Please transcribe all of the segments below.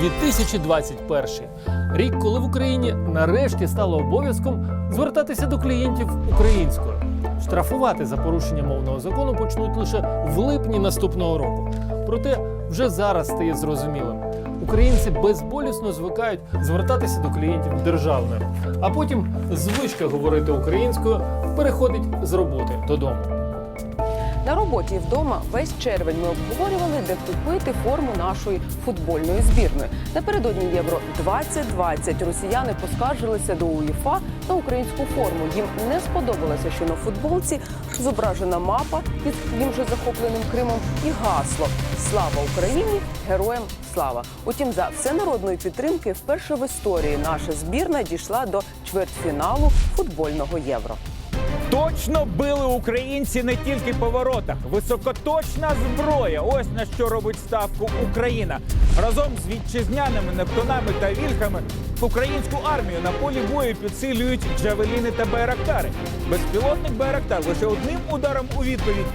2021 рік, коли в Україні нарешті стало обов'язком звертатися до клієнтів українською. Штрафувати за порушення мовного закону почнуть лише в липні наступного року. Проте вже зараз стає зрозумілим. Українці безболісно звикають звертатися до клієнтів державною, а потім звичка говорити українською переходить з роботи додому. На роботі і вдома весь червень ми обговорювали, де купити форму нашої футбольної збірної. Напередодні євро 2020 росіяни поскаржилися до УЄФА на українську форму. Їм не сподобалося, що на футболці зображена мапа під їм же захопленим Кримом і гасло Слава Україні! Героям слава! Утім, за всенародної підтримки вперше в історії наша збірна дійшла до чвертьфіналу футбольного євро. Точно били українці не тільки по воротах. Високоточна зброя. Ось на що робить ставку Україна. Разом з вітчизняними нептунами та вільхами українську армію на полі бою підсилюють джавеліни та байрактари. Безпілотник байрактар лише одним ударом у відповідь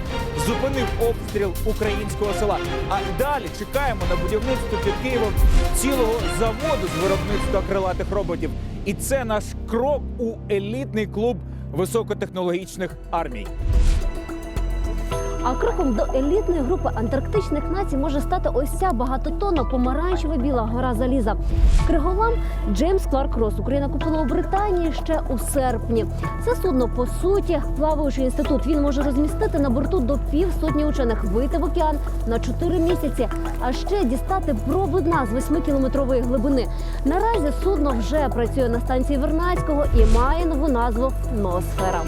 зупинив обстріл українського села. А далі чекаємо на будівництво під Києвом цілого заводу з виробництва крилатих роботів. І це наш крок у елітний клуб високотехнологічних армій. А кроком до елітної групи антарктичних націй може стати ось ця багатотонна помаранчева біла гора заліза. Криголам Джеймс Кларк Росс Україна купила у Британії ще у серпні. Це судно по суті плаваючий інститут. Він може розмістити на борту до півсотні учених, вийти в океан на 4 місяці, а ще дістати проби дна з 8-кілометрової глибини. Наразі судно вже працює на станції Вернадського і має нову назву Ноосфера.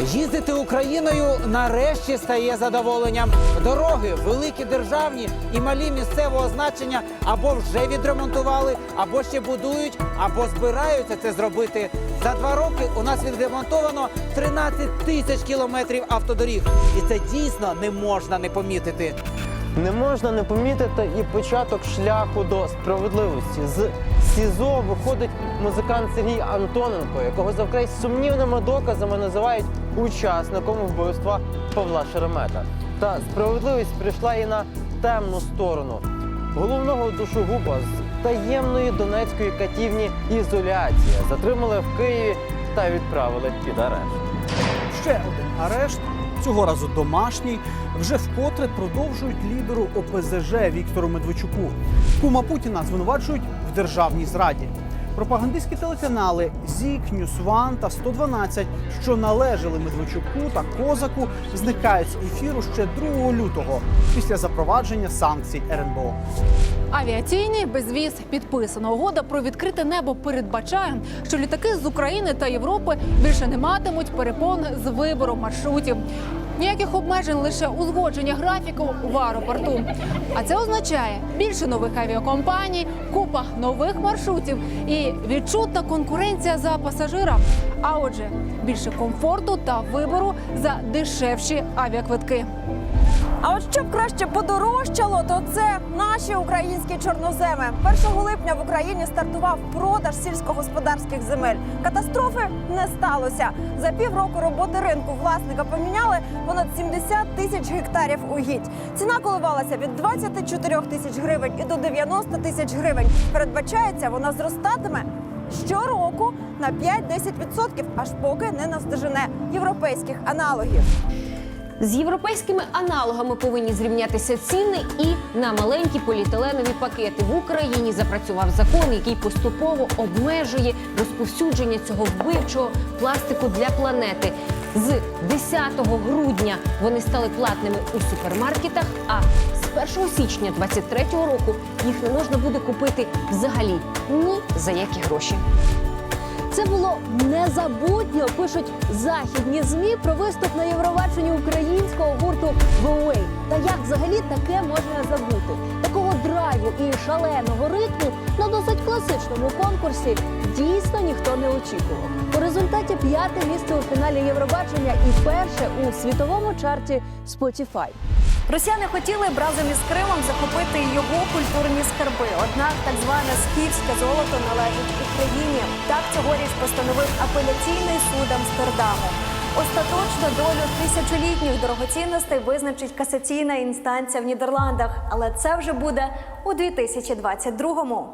Їздити Україною нарешті стає задоволенням. Дороги великі державні і малі місцевого значення або вже відремонтували, або ще будують, або збираються це зробити. За два роки у нас відремонтовано 13 тисяч кілометрів автодоріг, і це дійсно не можна не помітити. Не можна не помітити і початок шляху до справедливості. З СІЗО виходить музикант Сергій Антоненко, якого за вкрай сумнівними доказами називають учасником вбивства Павла Шеремета. Та справедливість прийшла і на темну сторону головного душогуба з таємної донецької катівні ізоляція затримали в Києві та відправили під арешт. Ще один арешт, цього разу домашній, вже вкотре продовжують лідеру ОПЗЖ Віктору Медведчуку. Кума Путіна звинувачують державній зраді. Пропагандистські телеканали ЗІК, Ньюсван та 112, що належали Медведчуку та Козаку, зникають з ефіру ще 2 лютого після запровадження санкцій РНБО. Авіаційний безвіз підписано. Угода про відкрите небо передбачає, що літаки з України та Європи більше не матимуть перепон з вибором маршрутів. Ніяких обмежень лише узгодження графіку в аеропорту. А це означає більше нових авіакомпаній, купа нових маршрутів і відчутна конкуренція за пасажира. А отже, більше комфорту та вибору за дешевші авіаквитки. А от щоб краще подорожчало, то це наші українські чорноземи. 1 липня в Україні стартував продаж сільськогосподарських земель. Катастрофи не сталося. За півроку роботи ринку власника поміняли понад 70 тисяч гектарів угідь. Ціна коливалася від 24 тисяч гривень і до 90 тисяч гривень. Передбачається, вона зростатиме. Щороку на 5-10%, аж поки не наздожене європейських аналогів. З європейськими аналогами повинні зрівнятися ціни і на маленькі поліетиленові пакети. В Україні запрацював закон, який поступово обмежує розповсюдження цього вбивчого пластику для планети. З 10 грудня вони стали платними у супермаркетах. А з 1 січня 2023 року їх не можна буде купити взагалі ні за які гроші. Це було незабутньо, пишуть західні змі про виступ на Євробаченні українського гурту «Go Та як взагалі таке можна забути? Такого драйву і шаленого ритму на досить класичному конкурсі дійсно ніхто не очікував. У результаті п'яте місце у фіналі Євробачення і перше у світовому чарті Spotify. Росіяни хотіли б разом із Кримом захопити його культурні скарби. Однак так зване скіфське золото належить Україні. Так цьогоріч постановив апеляційний суд Амстердаму. Остаточно долю тисячолітніх дорогоцінностей визначить касаційна інстанція в Нідерландах, але це вже буде у 2022-му.